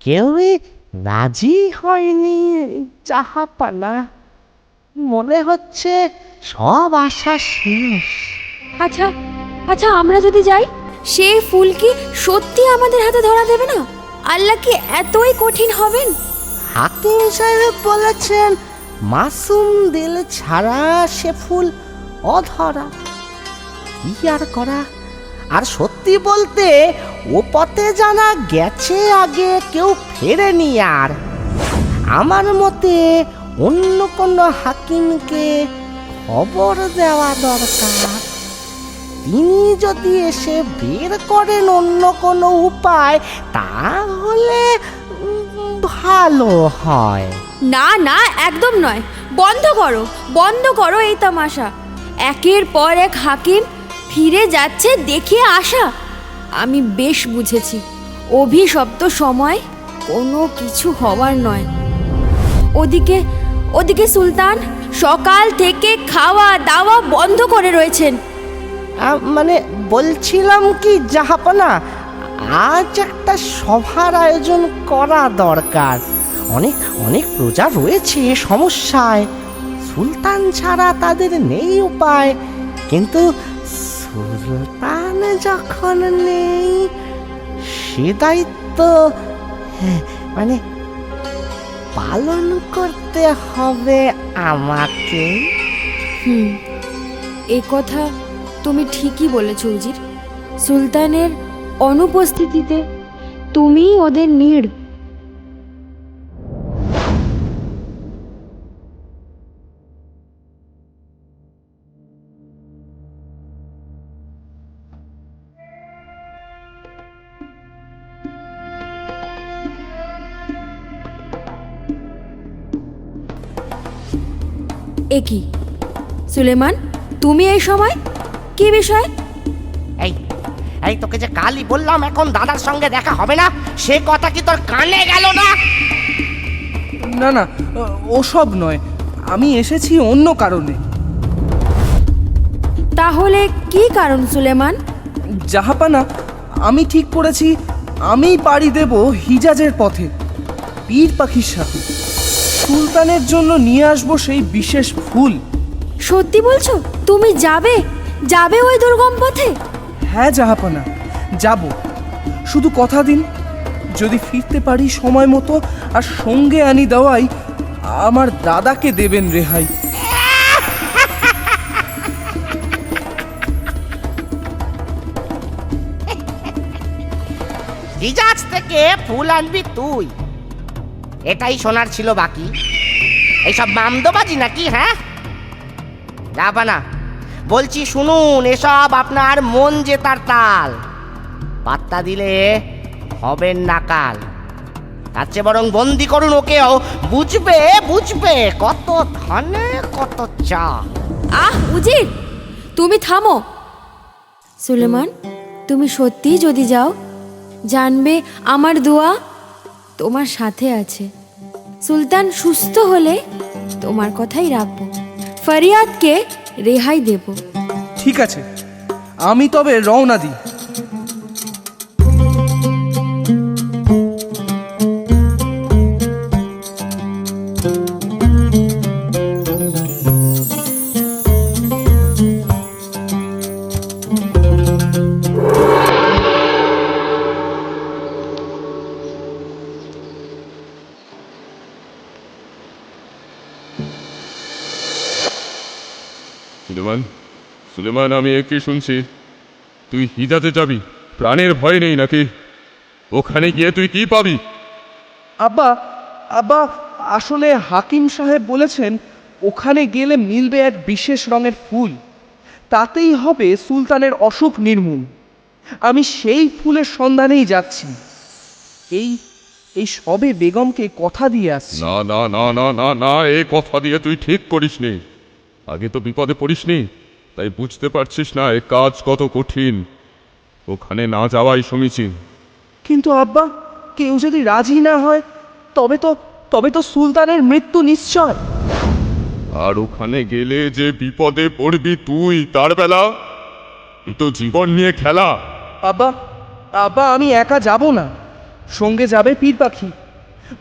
কেউই রাজি হয়নি। চাহাপানা মনে হচ্ছে সব আশা শেষ। আচ্ছা আচ্ছা আমরা যদি যাই? সে ফুল কি সত্যি আমাদের হাতে ধরা দেবে না? আল্লাহ কি এতই কঠিন হবেন? হাকিম সাহেব বলেছেন মাসুম দিল ছাড়া সে ফুল অধরা। কি আর করা? আর সত্যি বলতে, ও পথে জানা গেছে আগে কেউ ফেরেনি আর। আমার মতে অন্য কোনো হাকিমকে খবর দেওয়া দরকার। তিনি যদি এসে বের করেন অন্য কোনো উপায়, তাহলে ভালো হয়। না না, একদম নয়। বন্ধ করো বন্ধ করো এই তামাশা। একের পর এক হাকিম ফিরে যাচ্ছে দেখে আসা আমি বেশ বুঝেছি, অভিশপ্ত সময় কোনো কিছু হওয়ার নয়। ওদিকে ওদিকে সুলতান সকাল থেকে খাওয়া দাওয়া বন্ধ করে রয়েছেন। মানে বলছিলাম কি, জাহাপনা, আজ একটা সভার আয়োজন করা দরকার। অনেক অনেক প্রজা রয়েছে সমস্যায়। সুলতান ছাড়া তাদের নেই উপায়। কিন্তু সুলতান যখন নেই সে দায়িত্ব হ্যাঁ, মানে পালন করতে হবে আমাকে। হুম এ কথা তুমি ঠিকই বলেছ উজির। সুলতানের অনুপস্থিতিতে তুমি ওদের নিড় এ কি? সুলেমান তুমি এই সময় কি বিষয়? এই এই তোকে যে কালই বললাম এখন দাদার সঙ্গে দেখা হবে না সে কথা কি তোর কানে গেল না? না না ওসব নয় আমি এসেছি অন্য কারণে। তাহলে কি কারণ সুলেমান? জাহাপানা আমি ঠিক করেছি আমি পাড়ি দেব হিজাজের পথে পীর পাখির সাথে। সুলতানের জন্য নিয়ে আসব সেই বিশেষ ফুল। সত্যি বলছো? তুমি যাবে? যাবে ওই দুর্গম পথে? হ্যাঁ জাহাপানা যাব। শুধু কথা দিন যদি ফিরতে পারি সময় মতো আর সঙ্গে আনি দেওয়াই আমার দাদাকে দেবেন রেহাই। থেকে ফুল আনবি তুই। এটাই শোনার ছিল বাকি। এইসব মামদোবাজি নাকি হ্যাঁ? যাবা না বলছি শুনুন, এসব আপনার মন জেতার তাল। পাত্তা দিলে হবেন না কাল। তার চেয়ে বরং বন্দি করুন ওকেও। বুঝবে বুঝবে, কত ধনে, কত চা আহ, উজির, তুমি থামো। সুলেমান, তুমি সত্যি যদি যাও, জানবে আমার দোয়া তোমার সাথে আছে। সুলতান সুস্থ হলে তোমার কথাই রাখব। ফরিয়াদকে রেহাই দেব। ঠিক আছে, আমি তবে রওনা দিই। সুলেমান সুলেমান আমি একে শুনছি। তুই হিজাতে যাবি প্রাণের ভয় নেই নাকি? ওখানে গিয়ে তুই কি পাবি? আব্বা আব্বা আসলে হাকিম সাহেব বলেছেন ওখানে গেলে মিলবে এক বিশেষ রঙের ফুল। তাতেই হবে সুলতানের অসুখ নির্মূল। আমি সেই ফুলের সন্ধানেই যাচ্ছি। এই এই সবে বেগমকে কথা দিয়ে আসছি। না না না না না না এ কথা দিয়ে তুই ঠিক করিসনি। আগে তো বিপদে পড়িসনি তাই বুঝতে পারছিস না এ কাজ কত কঠিন। ওখানে না যাওয়াই সমীচীন। কিন্তু আব্বা কেউ যদি রাজি না হয় তবে তো তবে তো সুলতানের মৃত্যু নিশ্চয়। আর ওখানে গেলে যে বিপদে পড়বি তুই তার বেলা তো জীবন নিয়ে খেলা। আব্বা আব্বা আমি একা যাব না। সঙ্গে যাবে পীর পাখি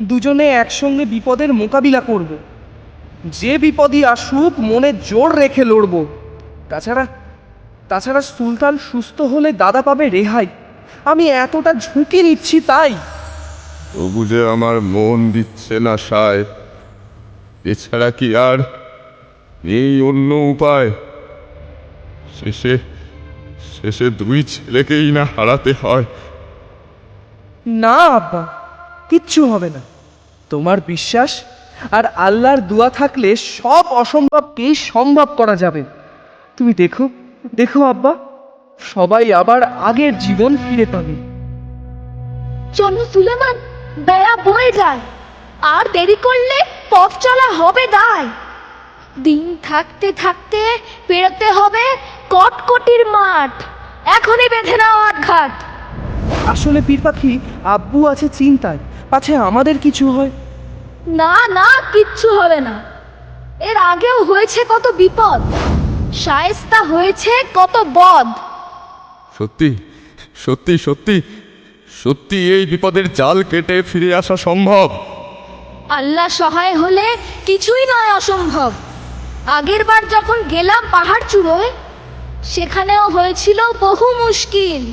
দুজনে একসঙ্গে বিপদের মোকাবিলা করব। যে বিপদই আসুক মনে জোর রেখে লড়ব। তাছাড়া তাছাড়া সুলতান সুস্থ হলে দাদা পাবে রেহাই। আমি এতটা ঝুঁকি নিচ্ছি তাই। তবু যে আমার মন দিচ্ছে না সায় এছাড়া কি আর? এই অন্য উপায়। শেষে শেষে দুই ছেলেকেই না হারাতে হয়। না আব্বা কিচ্ছু হবে না। তোমার বিশ্বাস? আর আল্লাহর দোয়া থাকলে সব অসম্ভবকেই সম্ভব করা যাবে। তুমি দেখো দেখো আব্বা সবাই আবার আগের জীবন ফিরে পাবে। চলো সুলেমান বেড়া বয়ে যায়। আর দেরি করলে পথ চলা হবে দায় দিন থাকতে থাকতে পেরোতে হবে কটকটির মাঠ। এখনই বেঁধে নাও ঘাট আসলে পীর পাখি আব্বু আছে চিন্তায় পাছে আমাদের কিছু হয়? না না কিচ্ছু হবে না। এর আগেও হয়েছে কত বিপদ শায়েস্তা হয়েছে কত বদ। সত্যি সত্যি সত্যি সত্যি এই বিপদের জাল কেটে ফিরে আসা সম্ভব। আল্লাহ সহায় হলে কিছুই নয় অসম্ভব। আগের বার যখন গেলাম পাহাড় চূড়োয় সেখানেও হয়েছিল বহু মুশকিল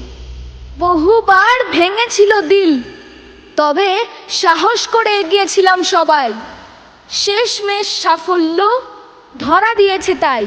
বহুবার ভেঙেছিল দিল। তবে সাহস করে এগিয়েছিলাম সবাই। শেষমেশ সাফল্য ধরা দিয়েছে তাই।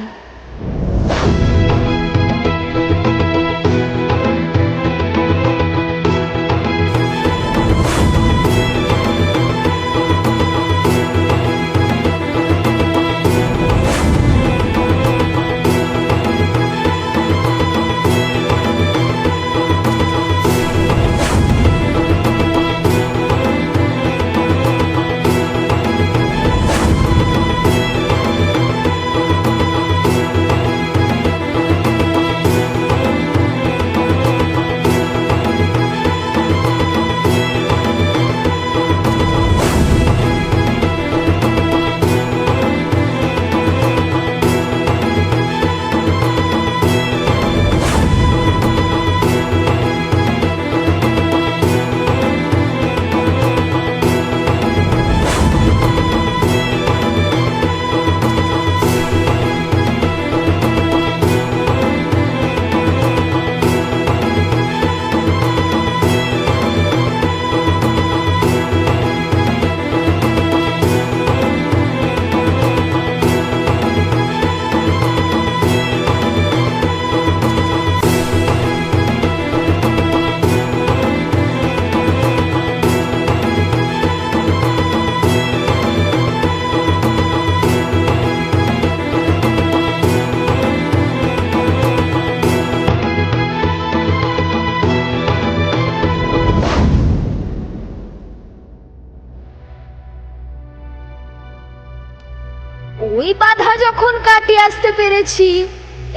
ওই বাধা যখন কাটিয়ে আসতে পেরেছি,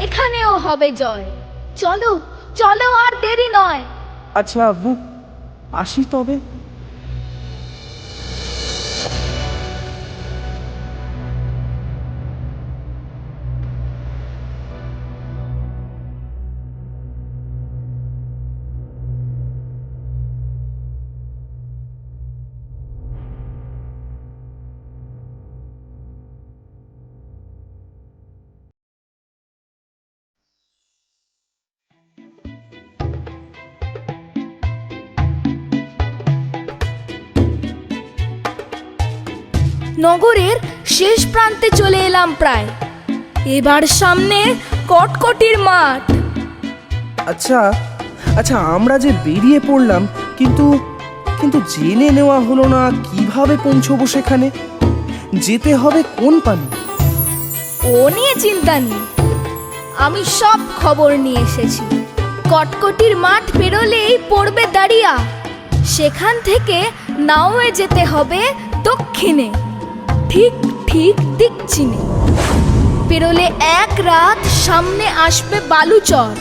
এখানেও হবে জয়। চলো চলো আর দেরি নয়। আচ্ছা আব্বু, আসি তবে। নগরের শেষ প্রান্তে চলে এলাম প্রায়। এবার সামনে কটকটির মাঠ। আচ্ছা আচ্ছা আমরা যে বেরিয়ে পড়লাম কিন্তু কিন্তু জেনে নেওয়া হলো না কীভাবে পৌঁছবো সেখানে। যেতে হবে কোন পানি? ও নিয়ে চিন্তা নেই। আমি সব খবর নিয়ে এসেছি। কটকটির মাঠ পেরোলেই পড়বে দাঁড়িয়া। সেখান থেকে নাওয়ে যেতে হবে দক্ষিণে। ঠিক ঠিক দিক চিনে পেরোলে এক রাত সামনে আসবে বালুচর।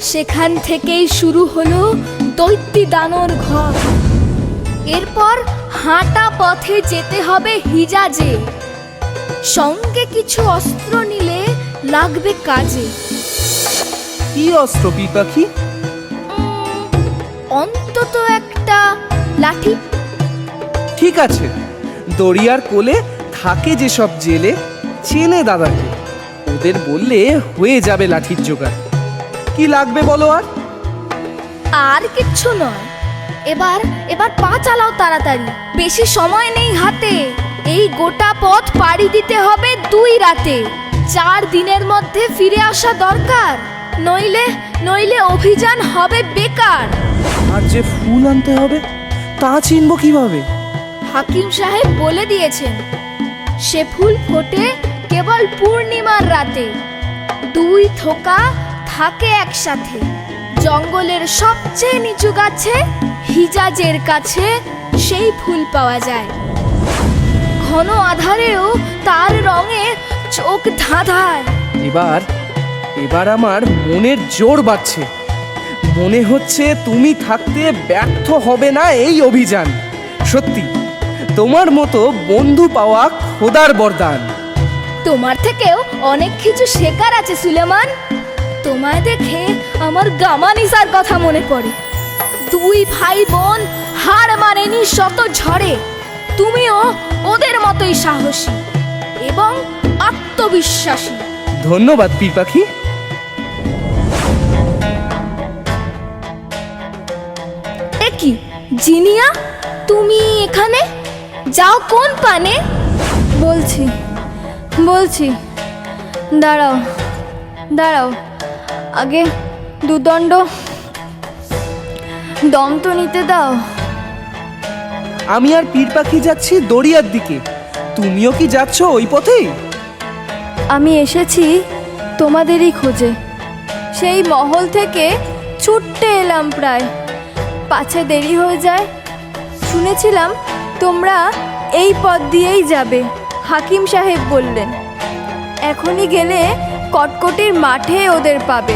সেখান থেকেই শুরু হলো দৈত্যি দানোর ঘর। এরপর হাঁটা পথে যেতে হবে হিজাজে। সঙ্গে কিছু অস্ত্র নিলে লাগবে কাজে। কি অস্ত্র পাখি? অন্তত একটা লাঠি। ঠিক আছে। দরিয়ার কোলে থাকে যেসব জেলে চেনে দাদাকে। ওদের বললে হয়ে যাবে লাঠির জোগাড়। কি লাগবে বলো আর? আর কিচ্ছু নয়। এবার এবার পা চালাও তাড়াতাড়ি। বেশি সময় নেই হাতে। এই গোটা পথ পাড়ি দিতে হবে দুই রাতে। চার দিনের মধ্যে ফিরে আসা দরকার। নইলে নইলে অভিযান হবে বেকার। আর যে ফুল আনতে হবে তা চিনবো কীভাবে? হাকিম সাহেব বলে দিয়েছেন, সে ফুল ফোটে কেবল পূর্ণিমার রাতে। দুই থোকা থাকে একসাথে। জঙ্গলের সবচেয়ে নিচু গাছে, হিজাজের কাছে সেই ফুল পাওয়া যায়। ঘন আধারেও তার রঙে চোখ ধাঁধায়। এবার এবার আমার মনের জোর বাড়ছে। মনে হচ্ছে তুমি থাকতে ব্যর্থ হবে না এই অভিযান। সত্যি তোমার মতো বন্ধু পাওয়া খোদার বরদান। তোমার থেকেও অনেক কিছু শেখার আছে সুলেমান। তোমায় দেখে আমার গামানিসার কথা মনে পড়ে। দুই ভাই বোন হার মানেনি শত ঝড়ে। তুমিও ওদের মতোই সাহসী এবং আত্মবিশ্বাসী। ধন্যবাদ পীর পাখি। এ কি জিনিয়া? তুমি এখানে? যাও কোন পানে? বলছি বলছি দাঁড়াও দাঁড়াও আগে দুদণ্ড দম তো নিতে দাও। আমি আর পীর পাখি যাচ্ছি দরিয়ার দিকে। তুমিও কি যাচ্ছ ওই পথেই আমি এসেছি তোমাদেরই খোঁজে। সেই মহল থেকে ছুটতে এলাম প্রায়। পাছে দেরি হয়ে যায়। শুনেছিলাম তোমরা এই পথ দিয়েই যাবে হাকিম সাহেব বললেন। এখনই গেলে কটকটির মাঠে ওদের পাবে।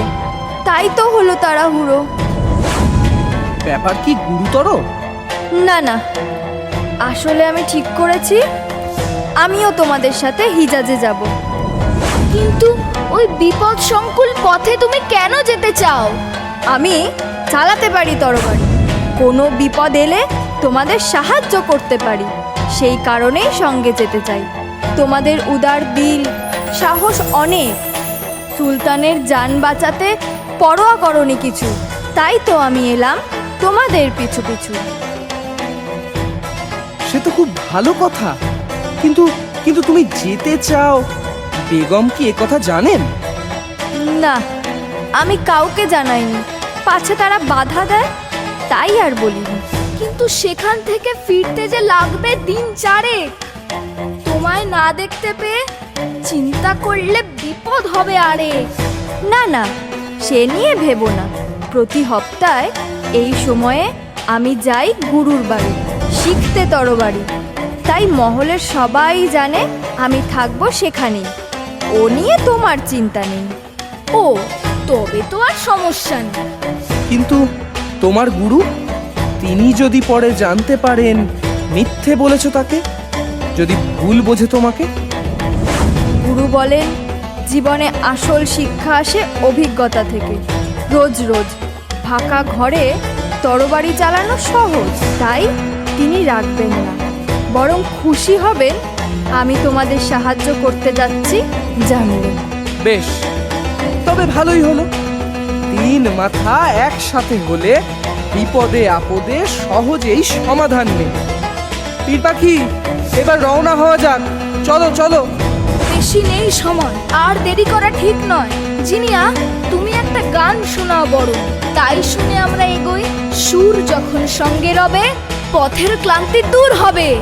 তাই তো হলো তাড়াহুড়ো। ব্যাপার কি গুরুতর? না না। আসলে আমি ঠিক করেছি। আমিও তোমাদের সাথে হিজাজে যাব। কিন্তু ওই বিপদ সংকুল পথে তুমি কেন যেতে চাও? আমি চালাতে পারি তরবারি। কোনো বিপদ এলে তোমাদের সাহায্য করতে পারি। সেই কারণেই সঙ্গে যেতে চাই। তোমাদের উদার দিল সাহস অনেক। সুলতানের যান বাঁচাতে পরোয়া করনি কিছু। তাই তো আমি এলাম তোমাদের পিছু পিছু। সে তো খুব ভালো কথা। কিন্তু কিন্তু তুমি যেতে চাও? বেগম কি এ কথা জানেন? না আমি কাউকে জানাইনি। পাছে তারা বাধা দেয় তাই আর বলিনি। কিন্তু সেখান থেকে ফিরতে যে লাগবে দিন চারেক তোমায় না দেখতে পেয়ে চিন্তা করলে বিপদ হবে আরে না না সে নিয়ে ভেবো না। প্রতি হপ্তায় এই সময়ে আমি যাই গুরুর বাড়ি শিখতে তরবারি। তাই মহলের সবাই জানে আমি থাকব সেখানেই। ও নিয়ে তোমার চিন্তা নেই। ও তবে তো আর সমস্যা নেই। কিন্তু তোমার গুরু? তিনি যদি পরে জানতে পারেন মিথ্যে বলেছ তাকে যদি ভুল বোঝে তোমাকে? গুরু বলেন জীবনে আসল শিক্ষা আসে অভিজ্ঞতা থেকে। রোজ রোজ ফাঁকা ঘরে তরবারি চালানো সহজ তাই তিনি রাখবেন না। বরং খুশি হবেন আমি তোমাদের সাহায্য করতে যাচ্ছি জানলে বেশ তবে ভালোই হলো। তিন মাথা একসাথে হলে বিপদে, আপদে সহজেই সমাধান নেই। পীর পাখি, এবার রওনা হওয়া যান চলো চলো। বেশি নেই সময়, আর দেরি করা ঠিক নয়। জিনিয়া, তুমি একটা গান শোনাও বড়। তাই শুনে আমরা এগোই। সুর যখন সঙ্গে রবে, পথের ক্লান্তি দূর হবে।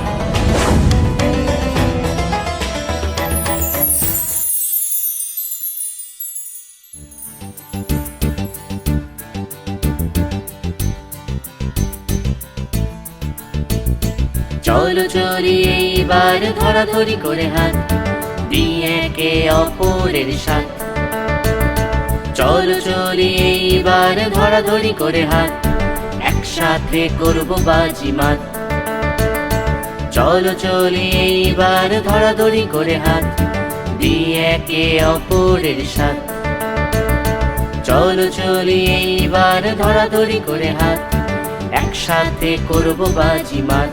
চলো চলি এইবার ধরাধরি করে হাত, দিয়ে একে অপরের সাথ। চলো চলি এইবার ধরাধরি করে হাত, একসাথে করব বাজিমাত চলো চলি এইবার ধরাধরি করে হাত, দিয়ে একে অপরের সাথ। চলো চলি এইবার ধরাধরি করে হাত, একসাথে করব বাজিমাত